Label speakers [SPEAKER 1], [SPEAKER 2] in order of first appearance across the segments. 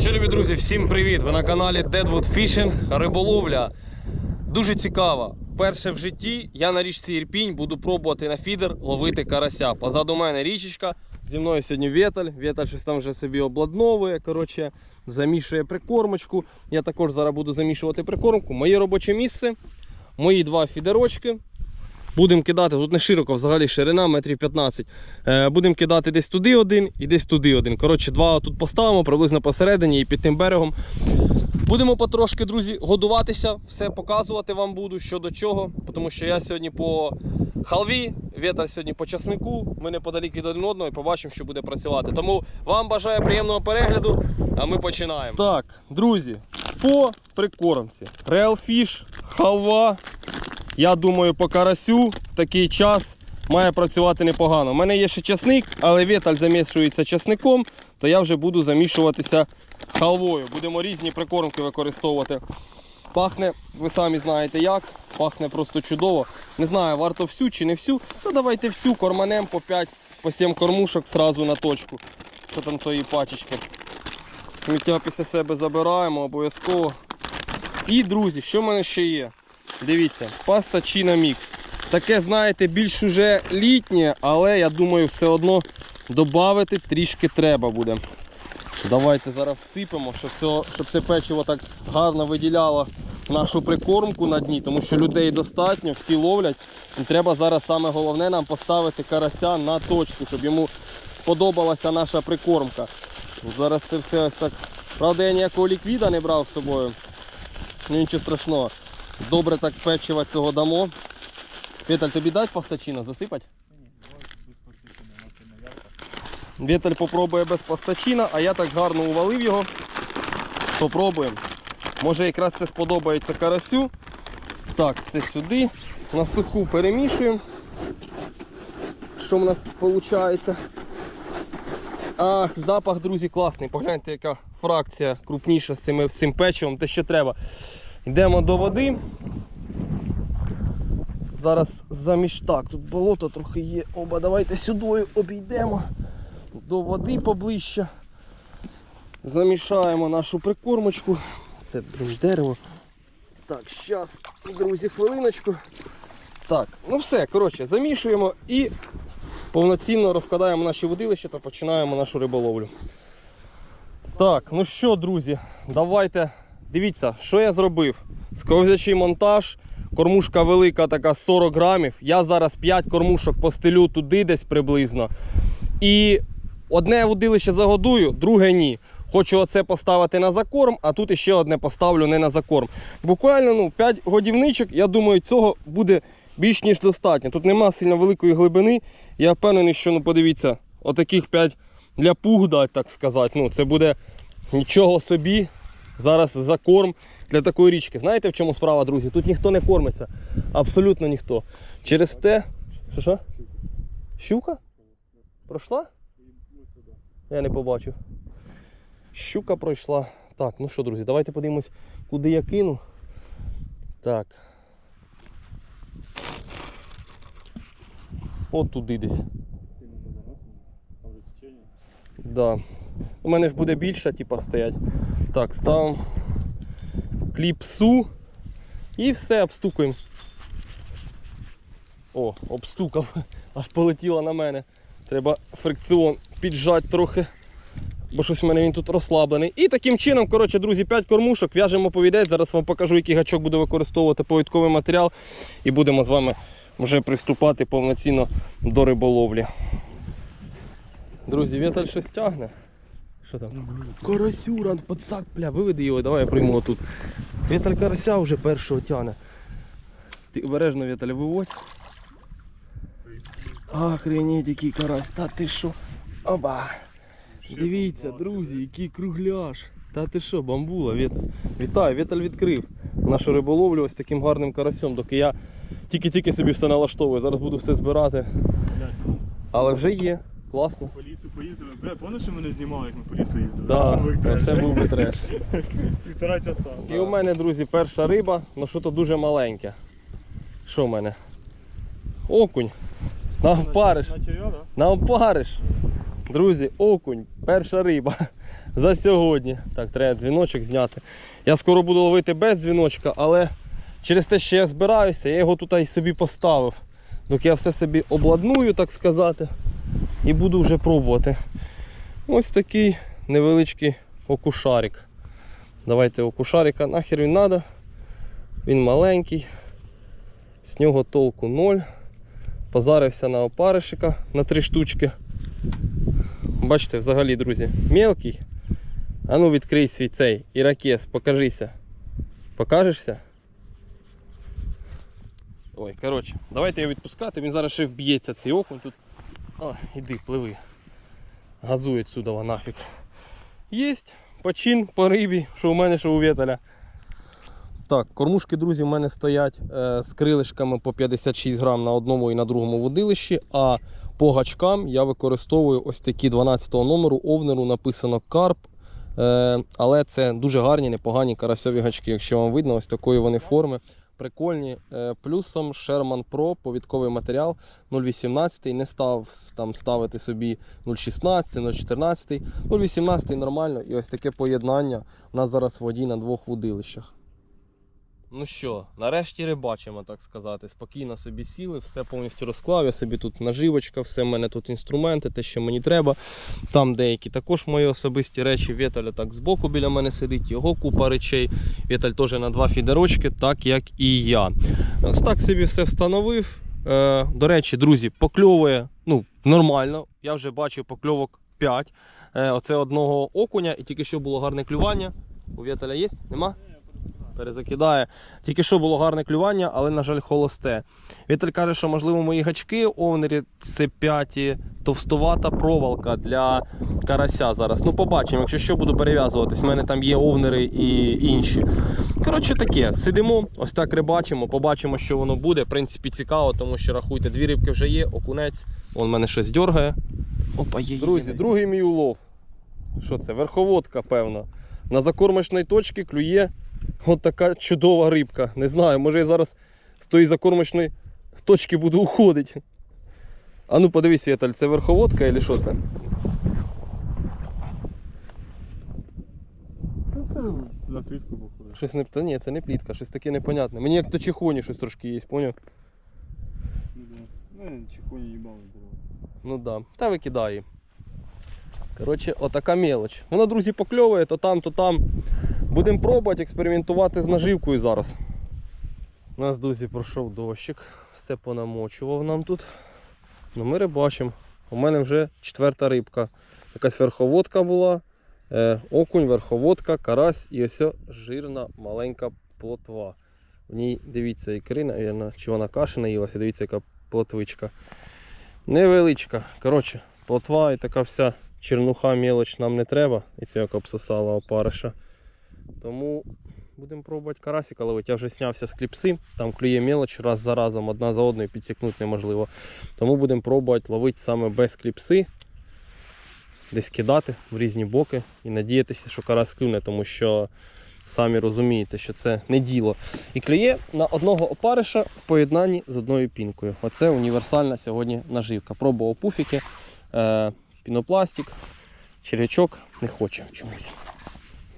[SPEAKER 1] Що, любі друзі, всім привіт! Ви на каналі Deadwood Fishing, риболовля. Дуже цікава. Перше в житті я на річці Ірпінь буду пробувати на фідер ловити карася. Позаду мене річечка. Зі мною сьогодні Вєталь. Вєталь щось там вже собі обладновує. Коротше, замішує прикормочку. Я також зараз буду замішувати прикормку. Моє робоче місце, мої два фідерочки. Будемо кидати, тут не широко, взагалі ширина метрів 15. Е, будемо кидати десь туди один і десь туди один. Коротше, два тут поставимо приблизно посередині і під тим берегом. Будемо потрошки, друзі, годуватися, все показувати вам буду, що до чого. Тому що я сьогодні по халві, Вєта сьогодні по часнику. Ми неподалік від один одного і побачимо, що буде працювати. Тому вам бажаю приємного перегляду, а ми починаємо. Так, друзі, по прикормці. Fish, халва. Я думаю, по карасю в такий час має працювати непогано. У мене є ще часник, але віталь замішується часником, то я вже буду замішуватися халвою. Будемо різні прикормки використовувати. Пахне, ви самі знаєте як, пахне просто чудово. Не знаю, варто всю чи не всю. То давайте всю корманем по 5 по 7 кормушок сразу на точку. Що там тої пачечки. Сміття після себе забираємо обов'язково. І, друзі, що в мене ще є? Дивіться, паста Чіна Мікс. Таке, знаєте, більш уже літнє, але я думаю, все одно додати трішки треба буде. Давайте зараз всипемо, щоб це, щоб це печиво так гарно виділяло нашу прикормку на дні, тому що людей достатньо, всі ловлять. І треба зараз саме головне нам поставити карася на точку, щоб йому сподобалася наша прикормка. Зараз це все ось так. Правда, я ніякого ліквіда не брав з собою. Нічого страшного. Добре так печива цього дамо. Віталь, тобі дать пастачина засипать? Віталь попробує без пастачина, а я так гарно увалив його. Попробуємо. Може якраз це сподобається карасю. Так, це сюди. На суху перемішуємо. Що в нас виходить? Ах, запах, друзі, класний. Погляньте, яка фракція крупніша з цим, з цим печивом, те, що треба. Йдемо до води. Зараз заміж так, тут болото трохи є. Оба, давайте сюди обійдемо до води поближче. Замішаємо нашу прикормочку. Це дерево. Так, зараз, друзі, хвилиночку. Так, ну все, коротше, замішуємо і повноцінно розкладаємо наші водилища та починаємо нашу риболовлю. Так, ну що, друзі, давайте. Дивіться, що я зробив. Сковзячий монтаж, кормушка велика, така 40 грамів. Я зараз 5 кормушок постелю туди десь приблизно. І одне водилище загодую, друге ні. Хочу оце поставити на закорм, а тут іще одне поставлю не на закорм. Буквально ну, 5 годівничок, я думаю, цього буде більш ніж достатньо. Тут нема сильно великої глибини. Я впевнений, що ну подивіться, отаких 5 для пуг дать, так сказати. Ну, це буде нічого собі. Зараз закорм для такої річки. Знаєте в чому справа, друзі? Тут ніхто не кормиться. Абсолютно ніхто. Через те. Що що? Щука? Пройшла? Я не побачив. Щука пройшла. Так, ну що, друзі, давайте подивимось, куди я кину. Так. От туди десь. Да. У мене ж буде більше, типа, стоять. Так, ставимо кліпсу і все, обстукуємо. О, обстукав, аж полетіло на мене. Треба фрикціон піджати трохи, бо щось в мене він тут розслаблений. І таким чином, коротше, друзі, 5 кормушок, в'яжемо повідець. Зараз вам покажу, який гачок буду використовувати повідковий матеріал. І будемо з вами вже приступати повноцінно до риболовлі. Друзі, віталь щось тягне. Що там? Карасюран, пацак, бля, виведи його, давай я прийму тут. Віталь карася вже першого тягне. Ти обережно, Віталь, виводь. Охренеть, який карась, та ти що? Оба. Дивіться, друзі, який кругляш. Та ти що, бамбула, Віталь. Вітаю, Віталь відкрив нашу риболовлю ось таким гарним карасем, доки я тільки-тільки собі все налаштовую. Зараз буду все збирати. Але вже є. Класно.
[SPEAKER 2] По лісу поїздили. Бля, пам'ятаєш, що мене знімали, як ми по лісу їздили?
[SPEAKER 1] Да, це був би треш.
[SPEAKER 2] Півтора часа.
[SPEAKER 1] І у мене, друзі, перша риба, ну що то дуже маленьке. Що в мене? Окунь. На опариш.
[SPEAKER 2] На?
[SPEAKER 1] На опариш. Друзі, окунь, перша риба. за сьогодні. Так, треба дзвіночок зняти. Я скоро буду ловити без дзвіночка, але через те, що я збираюся, я його тут і собі поставив. Доки я все собі обладную, так сказати, і буду вже пробувати. Ось такий невеличкий окушарик. Давайте окушарика, нахер він треба. Він маленький, з нього толку ноль. Позарився на опаришика на три штучки. Бачите, взагалі, друзі, мелкий. А ну відкрий свій цей іракес, покажися. Покажешся? Ой, коротше, давайте його відпускати, він зараз ще вб'ється цей окунь тут. А, іди, пливи. Газує сюди нафіг. Єсть почин по рибі, що у мене, що у Вєталя. Так, кормушки, друзі, в мене стоять е, з крилишками по 56 грам на одному і на другому водилищі, а по гачкам я використовую ось такі 12-го номеру овнеру написано карп. Е, але це дуже гарні, непогані карасьові гачки. Якщо вам видно, ось такої вони форми. Прикольні. Е, плюсом Sherman Pro повідковий матеріал 0,18. Не став там ставити собі 0,16, 0,14. 0,18 нормально. І ось таке поєднання у нас зараз водій на двох водилищах. Ну що, нарешті рибачимо, так сказати. Спокійно собі сіли, все повністю розклав. Я собі тут наживочка, все в мене тут інструменти, те, що мені треба. Там деякі також мої особисті речі. Віталя так збоку біля мене сидить, його купа речей. Віталь теж на два фідерочки, так як і я. Ось так собі все встановив. Е, до речі, друзі, покльовує ну, нормально. Я вже бачив покльовок 5. Е, оце одного окуня, і тільки що було гарне клювання. У Віталя є? Нема? Перезакидає. Тільки що було гарне клювання, але, на жаль, холосте. Віталь каже, що можливо мої гачки овнері це 5 товстувата проволока для карася зараз. Ну, побачимо, якщо що буду перев'язуватись. У мене там є овнери і інші. Коротше, таке, сидимо, ось так рибачимо, побачимо, що воно буде. В принципі, цікаво, тому що рахуйте, дві рибки вже є, окунець. Вон мене щось дергає. Опа, є. Друзі, другий мій улов. Що це? Верховодка, певно. На закормочній точці клює От така чудова рибка. Не знаю, може я зараз з тої закормочної точки буду уходити. А ну подивись, Віталь, це верховодка чи що це?
[SPEAKER 2] Це на клітку походить.
[SPEAKER 1] Щось не. Та ні, це не плітка, щось таке непонятне. Мені як то чихоні щось трошки є, поняв?
[SPEAKER 2] Ну, чихоні їбали здорово.
[SPEAKER 1] Ну да. Та викидай. її. Коротше, отака мелоч. Вона, друзі, покльовує, то там, то там. Будемо пробувати експериментувати з наживкою зараз. У нас, друзі, пройшов дощик, все понамочував нам тут. Ну ми рибачимо. У мене вже четверта рибка. Якась верховодка була, е, окунь, верховодка, карась і ось жирна маленька плотва. В ній, дивіться, ікри, навірно, чи вона каші наїлася, дивіться, яка плотвичка. Невеличка. Коротше, плотва і така вся чернуха мелоч нам не треба. І як обсосала опариша. Тому будемо пробувати карасика ловити. Я вже знявся з кліпси, там клює мелоч раз за разом, одна за одною підсікнути неможливо. Тому будемо пробувати ловити саме без кліпси, десь кидати в різні боки і надіятися, що карась клюне, тому що самі розумієте, що це не діло. І клює на одного опариша в поєднанні з одною пінкою. Оце універсальна сьогодні наживка. Пробував пуфіки, е, пінопластик, червячок не хоче чомусь.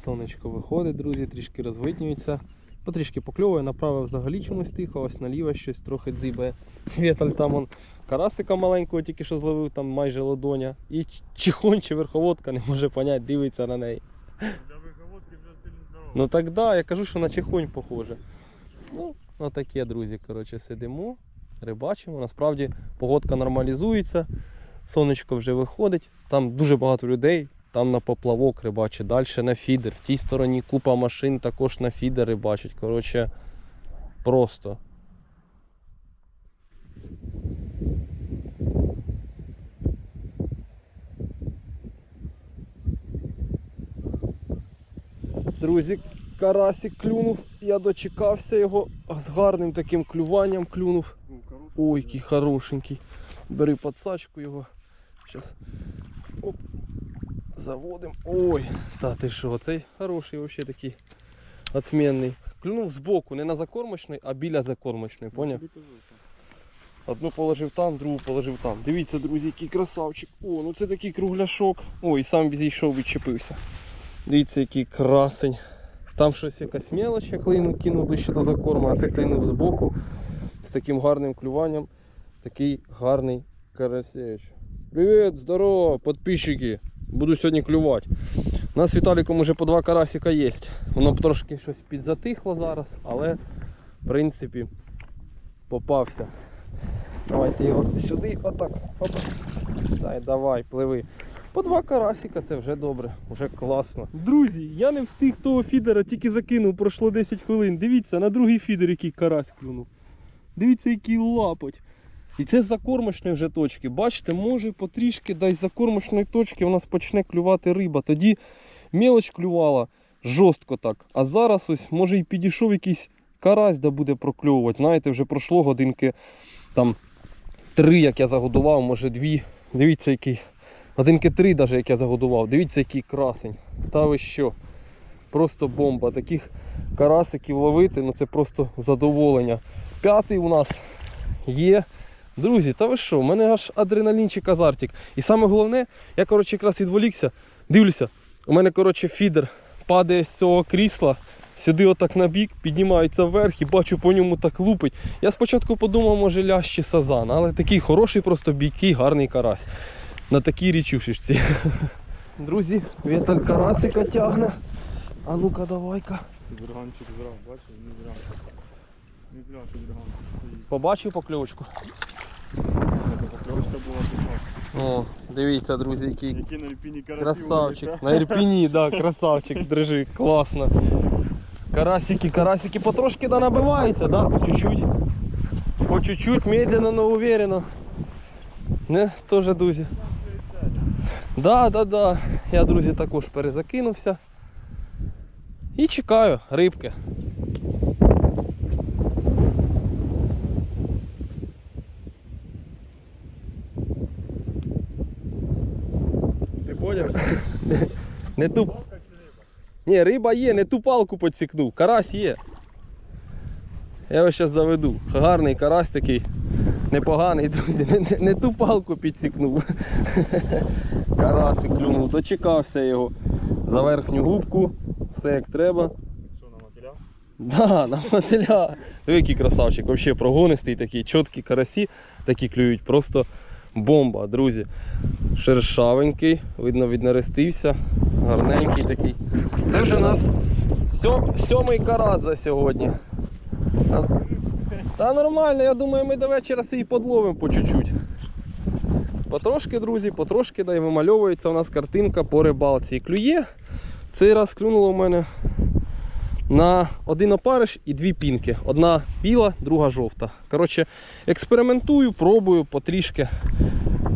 [SPEAKER 1] Сонечко виходить, друзі, трішки розвиднюється. Потрішки покльовує, направив взагалі чомусь тихо, ось наліво щось трохи дзибає. Віталь там он карасика маленького тільки що зловив, там майже ладоня. І ч- чихонь чи верховодка не може поняти, дивиться на неї.
[SPEAKER 2] Для виходки вже сильно здорово.
[SPEAKER 1] Ну так да, я кажу, що на чихонь похоже. Ну, отаке, друзі, коротше, сидимо, рибачимо. Насправді погодка нормалізується, сонечко вже виходить. Там дуже багато людей, там на поплавок рибачить, далі на фідер. В тій стороні купа машин також на фідер рибачать. Коротше, просто. Друзі, карасик клюнув, я дочекався його з гарним таким клюванням клюнув.
[SPEAKER 2] Ну,
[SPEAKER 1] Ой, який хорошенький. Бери подсачку його. Зараз. Оп. Заводим. Ой, та ти що, цей хороший взагалі такий отмінний. Клюнув збоку, не на закормочний, а біля закормочної, поняв? Одну положив там, другу положив там. Дивіться, друзі, який красавчик. О, ну це такий кругляшок. Ой, сам зійшов, відчепився. Дивіться, який красень. Там щось якась мелоч, я клину кинув ближче до закорму, а це клинув збоку з таким гарним клюванням. Такий гарний карасеч. Привіт, здорово, підписчики. Буду сьогодні клювати. У нас з Віталіком уже по два карасика є. Воно б трошки щось підзатихло зараз, але в принципі попався. Давайте його сюди, отак. Опа. Дай, давай, пливи. По два карасика це вже добре, вже класно. Друзі, я не встиг того фідера, тільки закинув, пройшло 10 хвилин. Дивіться, на другий фідер який карась клюнув. Дивіться, який лапоть. І це з закормочної вже точки. Бачите, може потрішки дай з закормочної точки у нас почне клювати риба. Тоді мелоч клювала жорстко так. А зараз ось може і підійшов якийсь карась, да буде прокльовувати. Знаєте, вже пройшло годинки там три, як я загодував, може дві. Дивіться, який. Годинки три, навіть як я загодував. Дивіться, який красень. Та ви що? Просто бомба. Таких карасиків ловити, ну це просто задоволення. П'ятий у нас є. Друзі, та ви що? У мене аж адреналінчик азартик. І саме головне, я коротше якраз відволікся, дивлюся, у мене коротше фідер падає з цього крісла, сюди отак на бік, піднімається вверх і бачу по ньому так лупить. Я спочатку подумав, може лящ сазан, але такий хороший, просто бійкий, гарний карась. На такій річушечці. Друзі, віталь карасика тягне. А ну-ка давай-ка.
[SPEAKER 2] Підверганчик зрав, бачиш, не зря.
[SPEAKER 1] Побачив покльовочку? О, дивіться, друзі, який Красавчик. На Ірпіні, да, красавчик, держи, класно. Карасики, карасики потрошки да набиваються, да, по чуть-чуть. По чуть-чуть, медленно, но уверенно. Не, теж друзі. Да, да, да. Я, друзі, також перезакинувся. І чекаю рибки. Ти поняв? Не ту. Ні, риба є, не ту палку підсікнув. Карась є. Я його зараз заведу. Гарний карась такий. Непоганий, друзі. Не, не, не ту палку підсікнув. Карасик клюнув, дочекався його. За верхню губку. Все як треба.
[SPEAKER 2] Що на матеріал?
[SPEAKER 1] Да, на мотиля. Який красавчик, взагалі прогонистий, такий чіткі карасі, такі клюють. Просто бомба, друзі. Шершавенький, видно, віднерестився. Гарненький такий. Це вже у нас сьом, сьомий карас за сьогодні. Та нормально, я думаю, ми до вечора і подловимо по чуть-чуть. Потрошки, друзі, потрошки да, і вимальовується у нас картинка по рибалці. І клює. Цей раз клюнуло в мене на один опариш і дві пінки. Одна біла, друга жовта. Коротше, експериментую, пробую потрішки.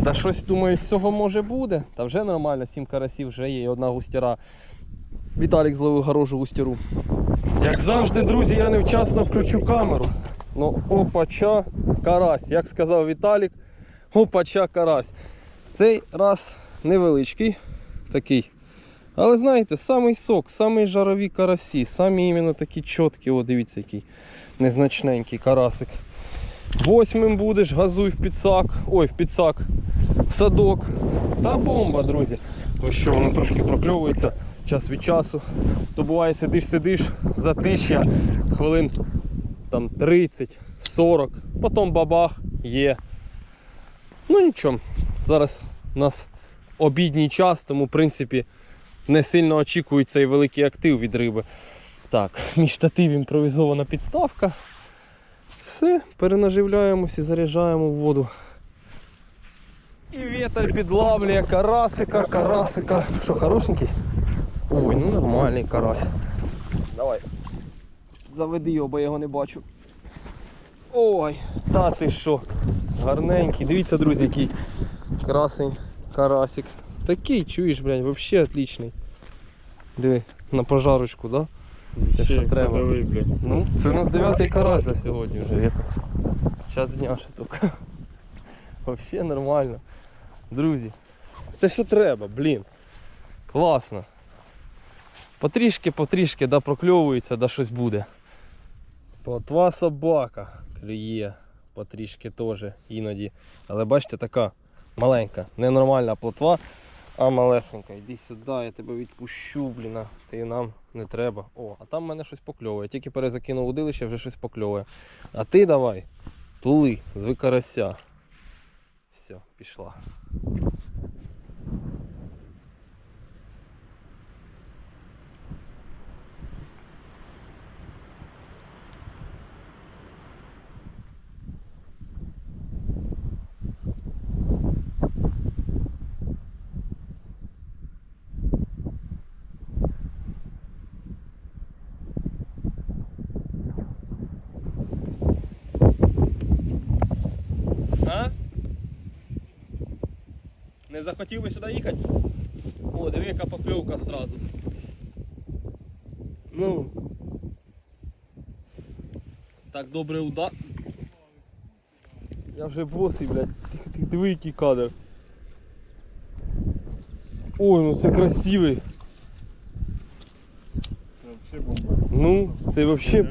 [SPEAKER 1] Та щось думаю, з цього може буде. Та вже нормально, сім карасів вже є і одна густяра. Віталік зловив хорошу густяру. Як завжди, друзі, я невчасно включу камеру. Ну, опача карась. Як сказав Віталік, опача карась. Цей раз невеличкий такий. Але знаєте, самий сок, самий жарові карасі, самі іменно такі чіткі, о, дивіться, який незначненький карасик. Восьмим будеш, газуй в підсак, ой, в підсак, в садок. Та бомба, друзі. Ось що воно трошки прокльовується час від часу. То буває сидиш, сидиш, затишя, хвилин там 30, 40, потім бабах є. Ну нічого, зараз у нас обідній час, тому в принципі не сильно очікують цей великий актив від риби. Так, між штатив імпровізована підставка. Все, перенаживляємось і заряджаємо в воду. І вітер підлавлює карасика, карасика. Що, хорошенький? Ой, ну нормальний карась. Давай. Заведи його, бо я його не бачу. Ой, та ти що? Гарненький. Дивіться, друзі, який красень карасик. Такий, чуєш, блядь, вообще отличний. Диви, на пожарочку, да? Це що треба.
[SPEAKER 2] ходовий, блядь.
[SPEAKER 1] Ну, це у нас дев'ятий карась за сьогодні вже. Віка. Час дня ще тільки. Вообще нормально. Друзі. Це що треба, блін. Класно. Потрішки, потрішки, да прокльовується, да щось буде. Плотва собака клює потрішки теж іноді. Але бачите, така маленька, ненормальна плотва. А малесенька, йди сюди, я тебе відпущу, блін. Ти нам не треба. О, а там мене щось покльовує. Тільки перезакинув удилище, вже щось покльовує. А ти давай, тули, звикарася. Все, пішла. Не захотів би сюди їхати? О, диви, яка покльовка сразу. Ну. Так добре удар. Я вже босий, блядь. Тихо, тихо, диви, який кадр. Ой, ну це красивий.
[SPEAKER 2] Це взагалі бомба.
[SPEAKER 1] Ну, це взагалі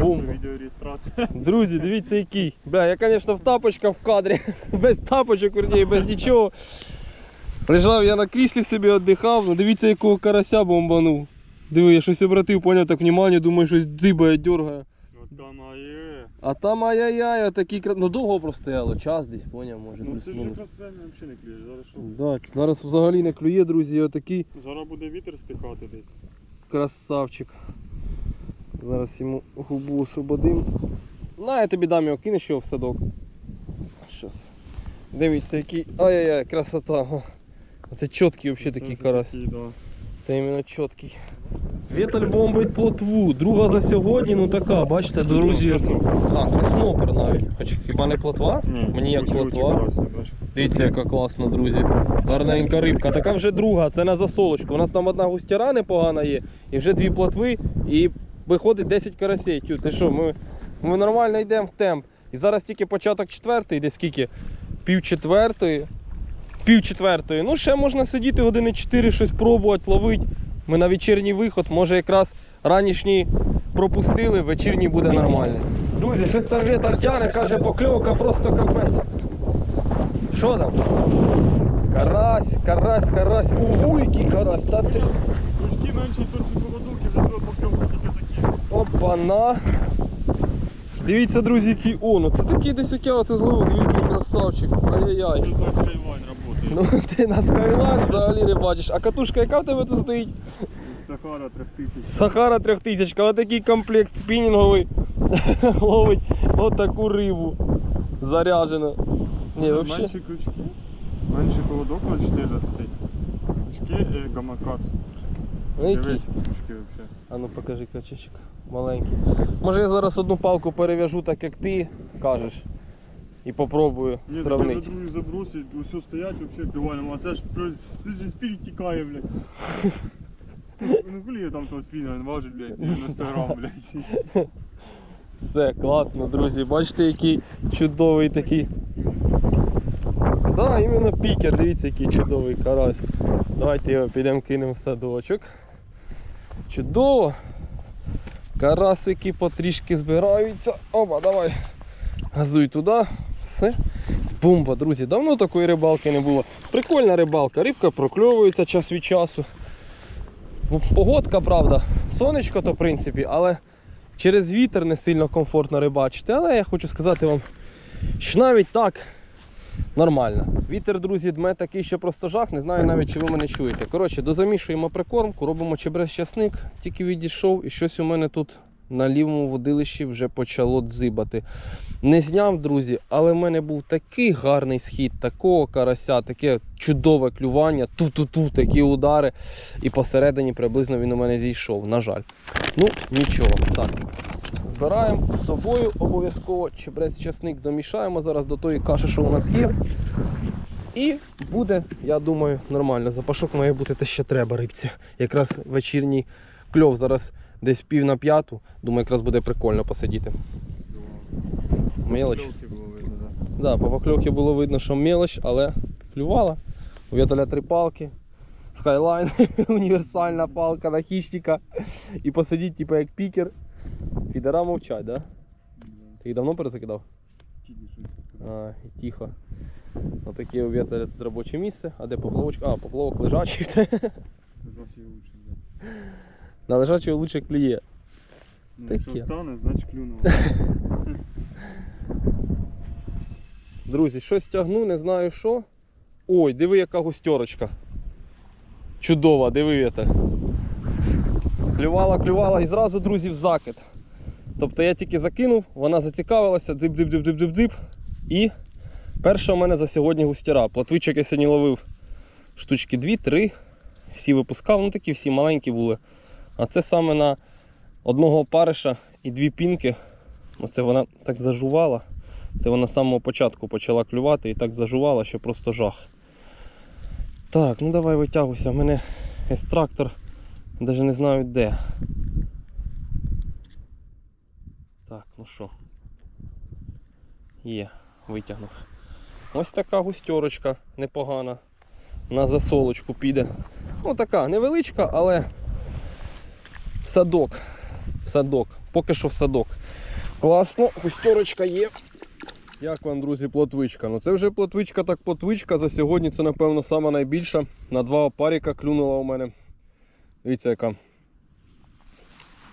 [SPEAKER 1] бомба.
[SPEAKER 2] Відеореєстрація.
[SPEAKER 1] Друзі, дивіться який. Бля, я, звісно, в тапочках в кадрі. Без тапочок, верніше, без нічого. Лежав я на кріслі собі віддихав, ну дивіться, якого карася бомбанув. Диви, я щось обратив, поняв так внимання, думаю, щось дзибає, дергає.
[SPEAKER 2] А
[SPEAKER 1] там ай-яй-яй, отакий кра... Ну довго простояло, час десь, поняв, може,
[SPEAKER 2] Ну це ж якраз взагалі не клює. Зараз що?
[SPEAKER 1] Так, зараз взагалі не клює, друзі, отакий
[SPEAKER 2] Зараз буде вітер стихати десь.
[SPEAKER 1] красавчик. Зараз йому губу освободим. На, я тобі дам його, кинеш його в садок. Щас. Дивіться, який. Ай-яй-яй, красота. Ага. Це чіткий взагалі такий карась.
[SPEAKER 2] да.
[SPEAKER 1] Це іменно чіткий. Віталь бомбить плотву. Друга за сьогодні, ну така, бачите, друзі. А, краснопер навіть. Хоч хіба не плотва? Мені як плотва. Дивіться, яка класна, друзі. Гарненька рибка. Така вже друга, це на засолочку. У нас там одна густяра непогана є, і вже дві плотви, і виходить 10 карасей. Тю, ти що, ми, ми нормально йдемо в темп. І зараз тільки початок четвертої, десь скільки? Пів четвертої. Пів четвертої. Ну, ще можна сидіти години 4, щось пробувати, ловити. Ми на вечірній виход, може якраз ранішній пропустили, вечірній буде нормальний. Друзі, щось там вітер тяне, каже, покльовка просто капець. Що там? Карась, карась, карась. Ого, який карась. Та ти.
[SPEAKER 2] Пучки менші, тонші поводок і вже покльовки тільки такі.
[SPEAKER 1] Опана. Дивіться, друзі, який. О, ну це такий десь як я оце зловив, який красавчик. Ай-яй-яй. Ну ти на скайлайн взагалі не бачиш. А катушка яка в тебе тут стоїть?
[SPEAKER 2] Сахара 3000.
[SPEAKER 1] Сахара 3000, отакий комплект спінінговий ловить отаку рибу. Заряджено. Ні, взагалі.
[SPEAKER 2] Менші крючки. Менший поводок 0,14. Крючки е, гамакац.
[SPEAKER 1] Ну.
[SPEAKER 2] Дивись, крючки взагалі.
[SPEAKER 1] А ну покажи качечок. Маленький. Може я зараз одну палку перев'яжу так, як ти кажеш. І попробую
[SPEAKER 2] Ні,
[SPEAKER 1] сравнити.
[SPEAKER 2] я другу забросить, усе стоять взагалі привально, а це ж спіль тікає, блядь. Ну хули я там того спіна важить, блядь, 90 грам, блядь.
[SPEAKER 1] Все, класно, друзі. Бачите, який чудовий такий. Да, іменно пікер, дивіться, який чудовий карась. Давайте його підемо кинемо в садочок. Чудово. Карасики потрішки збираються. Опа, давай. Газуй туди. Все. Бомба, друзі. Давно такої рибалки не було. Прикольна рибалка. Рибка прокльовується час від часу. Ну, Погодка, правда. Сонечко то в принципі, але через вітер не сильно комфортно рибачити. Але я хочу сказати вам, що навіть так нормально. Вітер, друзі, дме такий, що просто жах. Не знаю навіть, чи ви мене чуєте. Коротше, дозамішуємо прикормку, робимо чебрез часник, тільки відійшов, і щось у мене тут на лівому водилищі вже почало дзибати. Не зняв, друзі, але в мене був такий гарний схід, такого карася, таке чудове клювання, ту-ту-ту, такі удари. І посередині приблизно він у мене зійшов, на жаль. Ну, нічого. Так. Збираємо з собою обов'язково чебрець часник домішаємо зараз до тої каші, що у нас є. І буде, я думаю, нормально. Запашок має бути те, що треба рибці. Якраз вечірній кльов зараз десь пів на п'яту. Думаю, якраз буде прикольно посидіти. Мелоч.
[SPEAKER 2] Було видно, да.
[SPEAKER 1] По покльовці було видно, що мелоч, але клювала. У Віталя три палки. Skyline, універсальна палка на хищника. І посидіть, типу, як пікер. Фідера мовчать, да? Ти їх давно перезакидав? А, і тихо. Отаке у Віталя тут робоче місце. А де поплавочка? А, поплавок лежачий.
[SPEAKER 2] Вообще лучше.
[SPEAKER 1] На лежачого лучше клює.
[SPEAKER 2] Ну,
[SPEAKER 1] Таке.
[SPEAKER 2] якщо стане, значить клюнуло.
[SPEAKER 1] Друзі, щось тягну, не знаю що. Ой, диви, яка густерочка. Чудова, диви. Клювала, клювала і зразу, друзі, в закид. Тобто я тільки закинув, вона зацікавилася, дзип-дзип-дзип-дзип-дзип. І перша у мене за сьогодні густіра. Платвичок я сьогодні ловив штучки 2-3. Всі випускав, ну такі всі маленькі були. А це саме на одного опариша і дві пінки. Оце вона так зажувала. Це вона з самого початку почала клювати і так зажувала, що просто жах. Так, ну давай витягуйся. У мене екстрактор, навіть не знаю де. Так, ну що. Є, витягнув. Ось така густерочка непогана. На засолочку піде. Ну така невеличка, але садок. Садок. Поки що в садок. Класно, густерочка є. Як вам, друзі, плотвичка? Ну це вже плотвичка, так плотвичка. За сьогодні це, напевно, сама найбільша. На два опаріка клюнула у мене. Дивіться, яка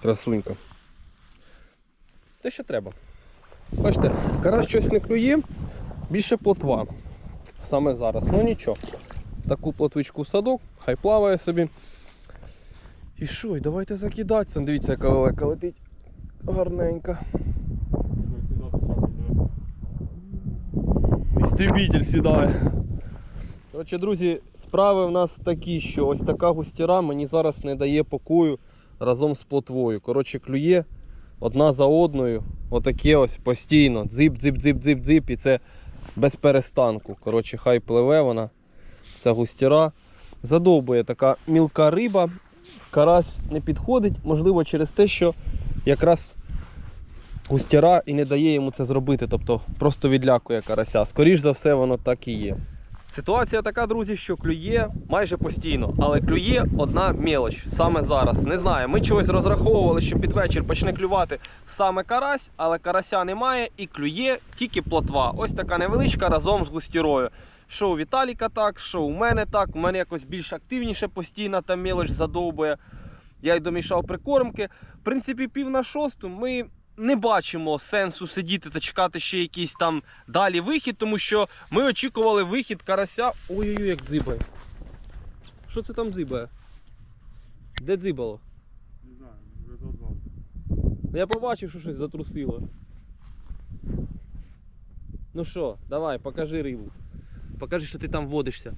[SPEAKER 1] красунька. Те, що треба. Бачите, карась щось не клює, більше плотва. Саме зараз. Ну нічого. Таку плотвичку в садок, хай плаває собі. І що, і давайте закидатися. Дивіться, яка велика летить. Гарненька. Істребитель сідає. Коротше, друзі, справи в нас такі, що ось така густіра мені зараз не дає покою разом з плотвою. Коротше, клює одна за одною. Отаке ось постійно. Дзип, дзип, дзип, дзип, дзип. І це без перестанку. Коротше, хай пливе вона. Ця густіра. Задовбує така мілка риба. Карась не підходить, можливо, через те, що якраз густяра і не дає йому це зробити, тобто просто відлякує карася. Скоріш за все, воно так і є. Ситуація така, друзі, що клює майже постійно, але клює одна мелоч саме зараз. Не знаю, ми чогось розраховували, що під вечір почне клювати саме карась, але карася немає і клює тільки плотва. Ось така невеличка разом з густірою. Що у Віталіка так, що у мене так. У мене якось більш активніше постійно та мелоч задовбує. Я й домішав прикормки. В принципі, пів на шосту ми не бачимо сенсу сидіти та чекати ще якийсь там далі вихід, тому що ми очікували вихід карася. Ой-ой-ой, як дзибає. Що це там дзибає? Де дзибало?
[SPEAKER 2] Не знаю, вже зазвав.
[SPEAKER 1] Я побачив, що щось затрусило. Ну що, давай, покажи рибу. Покажи, що ти там водишся.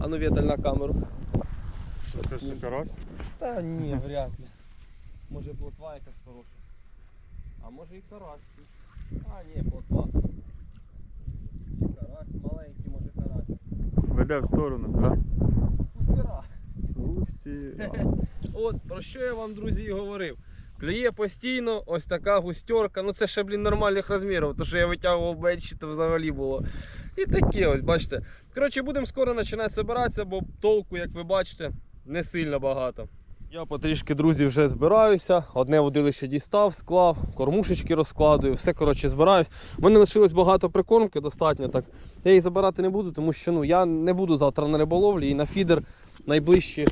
[SPEAKER 1] А ну Віталь на камеру.
[SPEAKER 2] Це карась?
[SPEAKER 1] Та ні, вряд ли. Може плотва якась хороша. А може і карась. А ні, плотва. Карась, маленький, може карась.
[SPEAKER 2] Веде в сторону, так?
[SPEAKER 1] Пустира.
[SPEAKER 2] Густі.
[SPEAKER 1] От про що я вам, друзі, і говорив. Клює постійно, ось така густерка. Ну це ще, блін, нормальних розмірів, то що я витягував бенчі, то взагалі було. І таке ось, бачите. Коротше, будемо скоро починати збиратися, бо толку, як ви бачите, не сильно багато. Я потрішки, друзі, вже збираюся. Одне водилище дістав, склав, кормушечки розкладую, все коротше збираюсь. У мене лишилось багато прикормки, достатньо так. Я її забирати не буду, тому що ну, я не буду завтра на риболовлі і на фідер найближчі,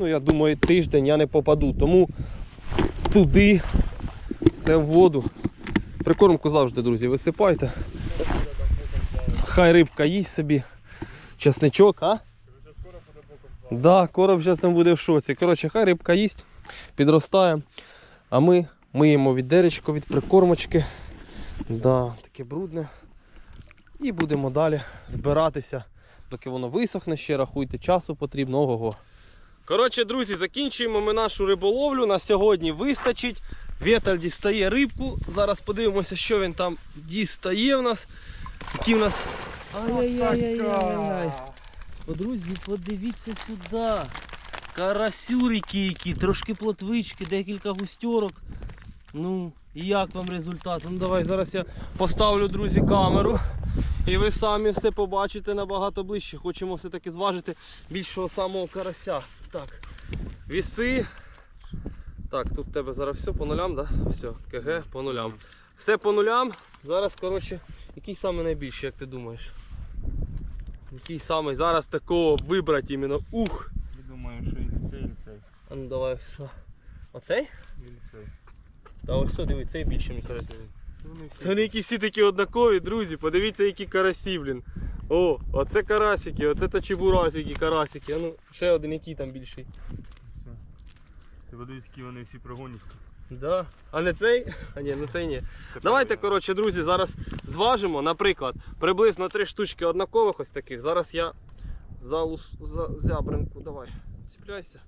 [SPEAKER 1] ну я думаю, тиждень я не попаду. Тому туди все в воду. Прикормку завжди, друзі, висипайте. Хай рибка їсть собі. Часничок, а? Да, короб зараз там буде в шоці. Коротше, хай рибка їсть, підростає. А ми миємо від відеречко від прикормочки. Да, таке брудне. І будемо далі збиратися, доки воно висохне ще, рахуйте, часу потрібно. Ого-го. Коротше, друзі, закінчуємо ми нашу риболовлю. На сьогодні вистачить. Віталь дістає рибку. Зараз подивимося, що він там дістає в нас. Які в нас. Ай-яй-яй-яй-яй. О, друзі, подивіться сюди. Карасюрики які, трошки плотвички, декілька густерок. Ну, і як вам результат? Ну давай зараз я поставлю, друзі, камеру. І ви самі все побачите набагато ближче. Хочемо все-таки зважити більшого самого карася. Так, віси. Так, тут тебе зараз все по нулям, да? Все, КГ по нулям. Все по нулям. Зараз, коротше, Який саме найбільший, як ти думаєш? Який саме зараз такого вибрати іменно. Ух!
[SPEAKER 2] Я думаю, що і цей, і цей.
[SPEAKER 1] А ну давай що? Оцей?
[SPEAKER 2] І цей.
[SPEAKER 1] Та ось що, диви, цей більше, мені кажеться.
[SPEAKER 2] Вони всі
[SPEAKER 1] Та Вони якісь всі такі однакові, друзі. Подивіться, які карасі, блін. О, оце карасики, оце та чебурасики, карасики. А ну, ще один, який там більший.
[SPEAKER 2] Все. Ти подивись, які вони всі прогоністі.
[SPEAKER 1] Да. А не цей? А ні, не цей ні.
[SPEAKER 2] Це
[SPEAKER 1] Давайте, коротше, друзі, зараз зважимо, наприклад, приблизно три штучки однакових ось таких. Зараз я за, лус... за зябринку, давай, ціпляйся.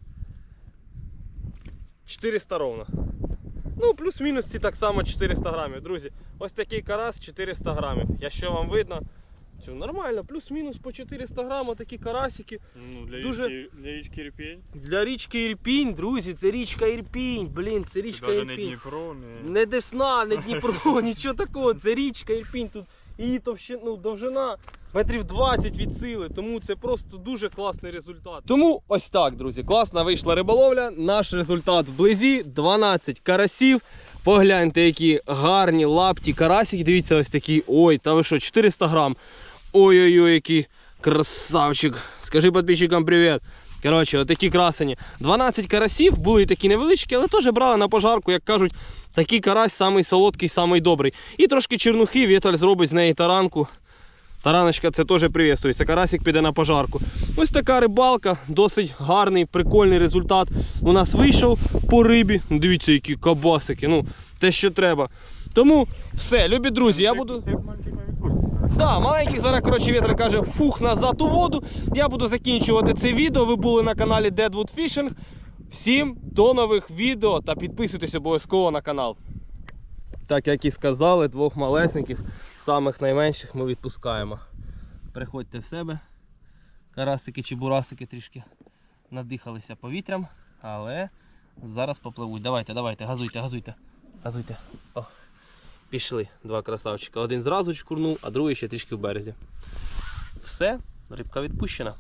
[SPEAKER 1] 400 ровно. Ну, плюс-мінус ці так само 400 грамів. Друзі, ось такий карась 400 грамів. Якщо вам видно, цю нормально, плюс-мінус по 400 грамів такі карасики.
[SPEAKER 2] Ну, для
[SPEAKER 1] Дуже-
[SPEAKER 2] річки, для річки Ірпінь.
[SPEAKER 1] Для річки Ірпінь, друзі, це річка Ірпінь. Блін, це річка
[SPEAKER 2] Навіть не Дніпро, не...
[SPEAKER 1] Не Десна, не Дніпро, нічого такого. Це річка Ірпінь. Тут її товщина, ну, довжина метрів 20 від сили. Тому це просто дуже класний результат. Тому ось так, друзі. Класна вийшла риболовля. Наш результат вблизі 12 карасів. Погляньте, які гарні лапті карасики. Дивіться, ось такі. Ой, та ви що, 400 грам. Ой-ой-ой, який красавчик. Скажи підписчикам привіт. Коротше, отакі красені. 12 карасів, були такі невеличкі, але теж брали на пожарку, як кажуть, такий карась самий солодкий, самий добрий. І трошки чернухи, Віталь зробить з неї таранку. Тараночка це теж привітується. Карасик піде на пожарку. Ось така рибалка, досить гарний, прикольний результат. У нас вийшов по рибі. Дивіться, які кабасики. Ну, те, що треба. Тому все, любі друзі, я буду. Да, маленький зараз, коротше, вітер каже, фух назад у воду. Я буду закінчувати це відео. Ви були на каналі Deadwood Fishing. Всім до нових відео та підписуйтесь обов'язково на канал. Так як і сказали, двох малесеньких, самих найменших ми відпускаємо. Приходьте в себе. Карасики чи бурасики трішки надихалися повітрям, але зараз попливуть. Давайте, давайте, газуйте, газуйте. Газуйте. О. Пішли два красавчика. Один зразу чкурнув, а другий ще трішки в березі. Все, рибка відпущена.